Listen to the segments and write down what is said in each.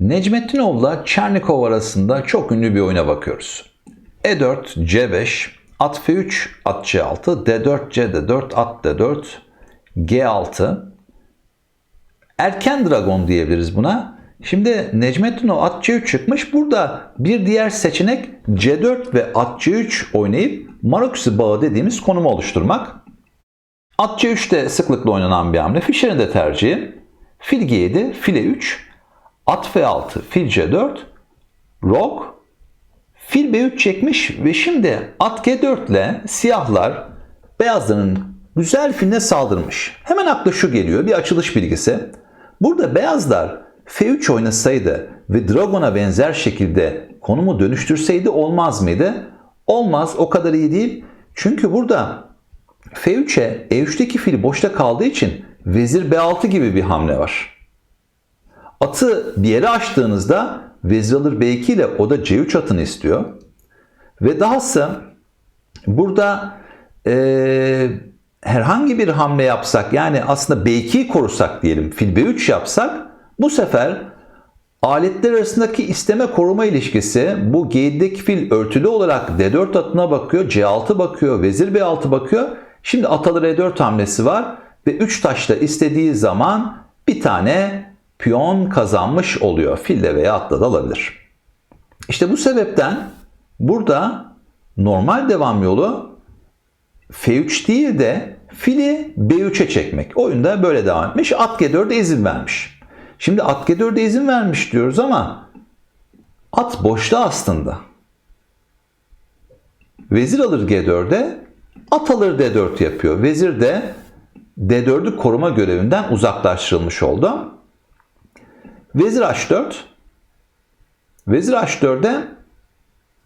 Necmettinov'la Çernikov arasında çok ünlü bir oyuna bakıyoruz. E4, C5, at F3, at C6, D4, C4, at D4, G6. Erken dragon diyebiliriz buna. Şimdi Necmettinov at C3 çıkmış. Burada bir diğer seçenek C4 ve at C3 oynayıp Maroksi bağı dediğimiz konumu oluşturmak. At C3 de sıklıkla oynanan bir hamle. Fischer'in de tercihi. Fil G7, file 3, at F6, fil C4, rok, fil B3 çekmiş ve şimdi at G4 ile siyahlar beyazların güzel filine saldırmış. Hemen akla şu geliyor bir açılış bilgisi. Burada beyazlar F3 oynasaydı ve Dragon'a benzer şekilde konumu dönüştürseydi olmaz mıydı? Olmaz o kadar iyi değil. Çünkü burada F3'e E3'teki fil boşta kaldığı için vezir B6 gibi bir hamle var. Atı bir yere açtığınızda vezir alır B2 ile o da C3 atını istiyor. Ve dahası burada e, herhangi bir hamle yapsak yani aslında B2'yi korusak diyelim fil B3 yapsak bu sefer aletler arasındaki isteme koruma ilişkisi bu G7'deki fil örtülü olarak D4 atına bakıyor, C6 bakıyor, vezir B6 bakıyor. Şimdi at alır E4 hamlesi var ve 3 taşla istediği zaman bir tane piyon kazanmış oluyor. Fille veya atla da alabilir. İşte bu sebepten burada normal devam yolu F3 değil de fili B3'e çekmek. Oyunda böyle devam etmiş. At G4'e izin vermiş. Şimdi at G4'e izin vermiş diyoruz ama at boşta aslında. Vezir alır G4'e, at alır D4 yapıyor. Vezir de D4'ü koruma görevinden uzaklaştırılmış oldu. Vezir H4. Vezir H4'e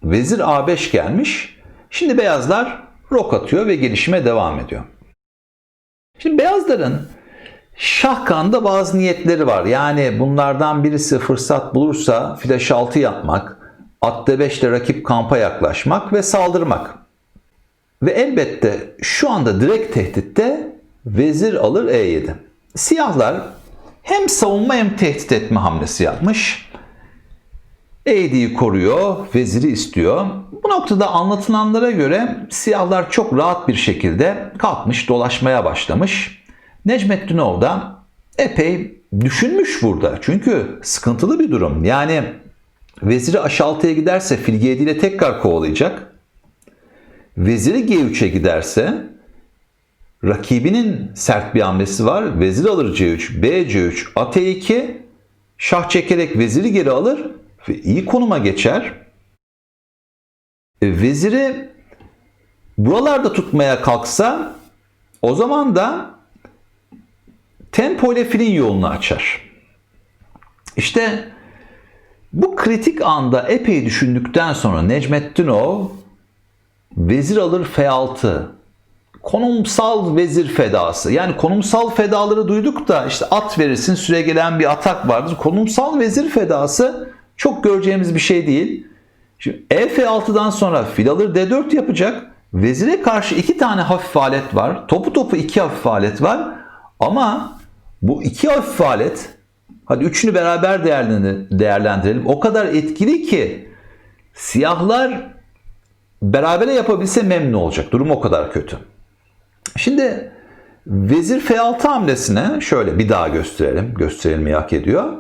Vezir A5 gelmiş. Şimdi beyazlar rok atıyor ve gelişime devam ediyor. Şimdi beyazların şahkanda bazı niyetleri var. Yani bunlardan birisi fırsat bulursa flash 6 yapmak, at D5 ile rakip kampa yaklaşmak ve saldırmak. Ve elbette şu anda direkt tehditte vezir alır E7. Siyahlar hem savunma hem tehdit etme hamlesi yapmış. E'diyi koruyor, veziri istiyor. Bu noktada anlatılanlara göre siyahlar çok rahat bir şekilde kalkmış, dolaşmaya başlamış. Necmettinov da epey düşünmüş burada. Çünkü sıkıntılı bir durum. Yani veziri H6'ya giderse fil G7 ile tekrar kovalayacak. Veziri G3'e giderse rakibinin sert bir hamlesi var. Vezir alır C3, B C3, at E2, şah çekerek veziri geri alır ve iyi konuma geçer. E, veziri buralarda tutmaya kalksa o zaman da tempo ile filin yolunu açar. İşte bu kritik anda epey düşündükten sonra Necmettinov vezir alır F6 konumsal vezir fedası. Yani konumsal fedaları duyduk da işte at verirsin süre gelen bir atak vardır. Konumsal vezir fedası çok göreceğimiz bir şey değil. Şimdi Ef6'dan sonra fil alır D4 yapacak. Vezire karşı iki tane hafif alet var. Topu topu iki hafif alet var. Ama bu iki hafif alet hadi üçünü beraber değerlendirelim. O kadar etkili ki siyahlar berabere yapabilse memnun olacak. Durum o kadar kötü. Şimdi vezir F6 hamlesine şöyle bir daha gösterelim. Gösterilmeyi hak ediyor.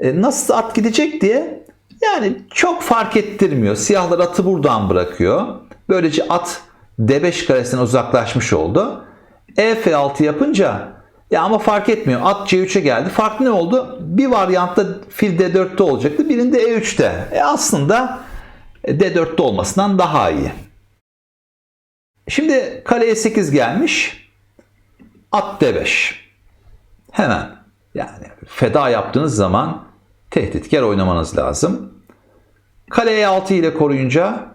E, nasıl at gidecek diye yani çok fark ettirmiyor. Siyahlar atı buradan bırakıyor. Böylece at D5 karesinden uzaklaşmış oldu. E F6 yapınca ya ama fark etmiyor. At C3'e geldi. Fark ne oldu? Bir varyantta fil D4'te olacaktı. Birinde E3'te. E aslında D4'te olmasından daha iyi. Şimdi kaleye 8 gelmiş. At D5. Hemen yani feda yaptığınız zaman tehditkar oynamanız lazım. Kaleye 6 ile koruyunca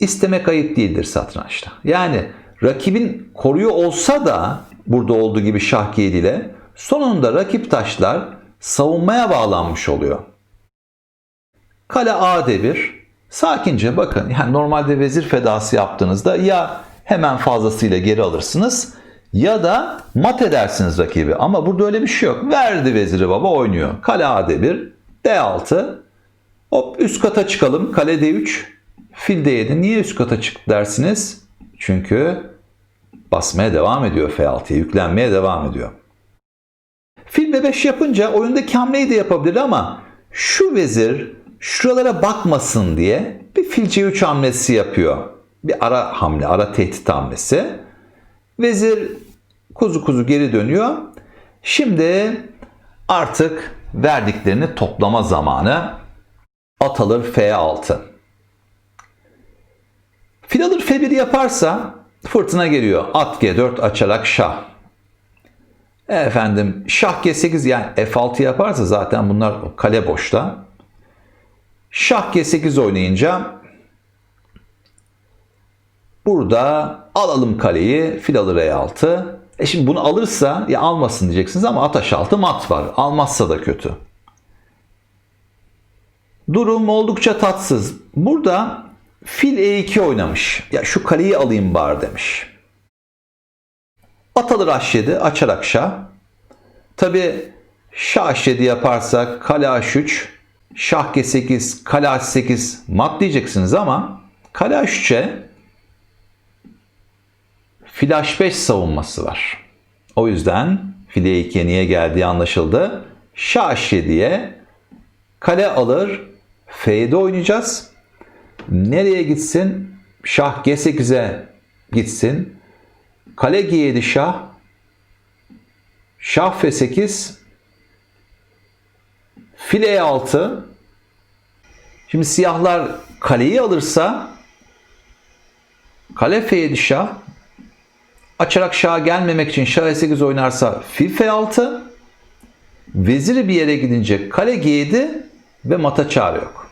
istemek ayıp değildir satrançta. Yani rakibin koruyor olsa da burada olduğu gibi şah G7 ile sonunda rakip taşlar savunmaya bağlanmış oluyor. Kale A D1 sakince bakın yani normalde vezir fedası yaptığınızda ya hemen fazlasıyla geri alırsınız ya da mat edersiniz rakibi. Ama burada öyle bir şey yok. Verdi veziri baba oynuyor. Kale A1 D6. Hop üst kata çıkalım. Kale D3. Fil D7. Niye üst kata çıktı dersiniz? Çünkü basmaya devam ediyor F6'ya. Yüklenmeye devam ediyor. Fil B5 yapınca oyundaki hamleyi de yapabilir ama şu vezir şuralara bakmasın diye bir fil C3 hamlesi yapıyor. Bir ara hamle, ara tehdit hamlesi. Vezir kuzu kuzu geri dönüyor. Şimdi artık verdiklerini toplama zamanı. At alır F6. Fil alır F1 yaparsa fırtına geliyor. At G4 açarak şah. Efendim şah G8 yani F6 yaparsa zaten bunlar kale boşta. Şah G8 oynayınca burada alalım kaleyi fil alır E6. E şimdi bunu alırsa ya almasın diyeceksiniz ama at H6 mat var. Almazsa da kötü. Durum oldukça tatsız. Burada fil E2 oynamış. Ya şu kaleyi alayım bari demiş. At alır H7 açarak şah. Tabi şah H7 yaparsak kale H3, şah G8, kale H8 mat diyeceksiniz ama kale H3'e fil H5 savunması var. O yüzden fil E2'ye niye geldiği anlaşıldı. Şah H7'ye kale alır F7 oynayacağız. Nereye gitsin? Şah G8'e gitsin. Kale G7 şah. Şah F8. File E6. Şimdi siyahlar kaleyi alırsa kale F7 şah. Açarak şaha gelmemek için şah E8 oynarsa fil F6. Veziri bir yere gidince kale G7 ve mata çare yok.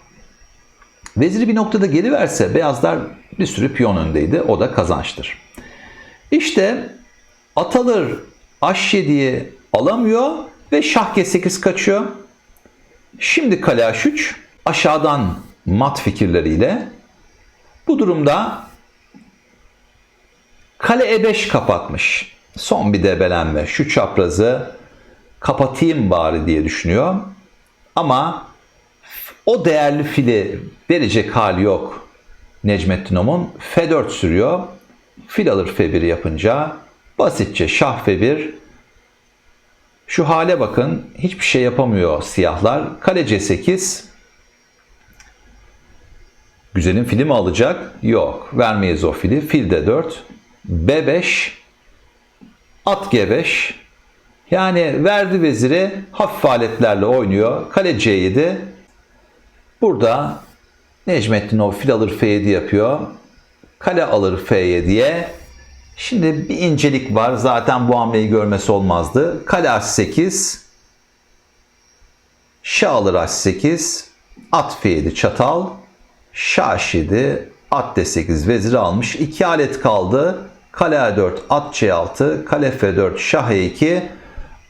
Veziri bir noktada geri verse beyazlar bir sürü piyon öndeydi. O da kazançtır. İşte at alır H7'yi alamıyor ve şah G8 kaçıyor. Şimdi kale H3 aşağıdan mat fikirleriyle bu durumda kale E5 kapatmış. Son bir debelenme. Şu çaprazı kapatayım bari diye düşünüyor. Ama o değerli fili verecek hali yok Necmettin Om'un. F4 sürüyor. Fil alır F1 yapınca basitçe şah F1 şu hale bakın. Hiçbir şey yapamıyor siyahlar. Kale C8 Güzelin fili mi alacak? Yok. Vermeyiz o fili. Fil D4 B5 At G5 yani verdi veziri hafif aletlerle oynuyor. Kale C7 Burada Necmettin o fil alır F7 yapıyor. Kale alır F7'ye. Şimdi bir incelik var. Zaten bu hamleyi görmesi olmazdı. Kale H8. Şah alır H8. At F7 çatal. Şah H7. At D8 veziri almış. İki alet kaldı. Kale A4 at C6. Kale F4 Şah E2.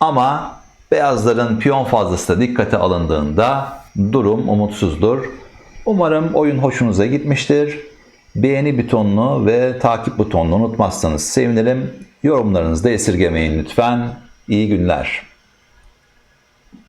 Ama beyazların piyon fazlası da dikkate alındığında durum umutsuzdur. Umarım oyun hoşunuza gitmiştir. Beğeni butonunu ve takip butonunu unutmazsanız sevinirim. Yorumlarınızı da esirgemeyin lütfen. İyi günler.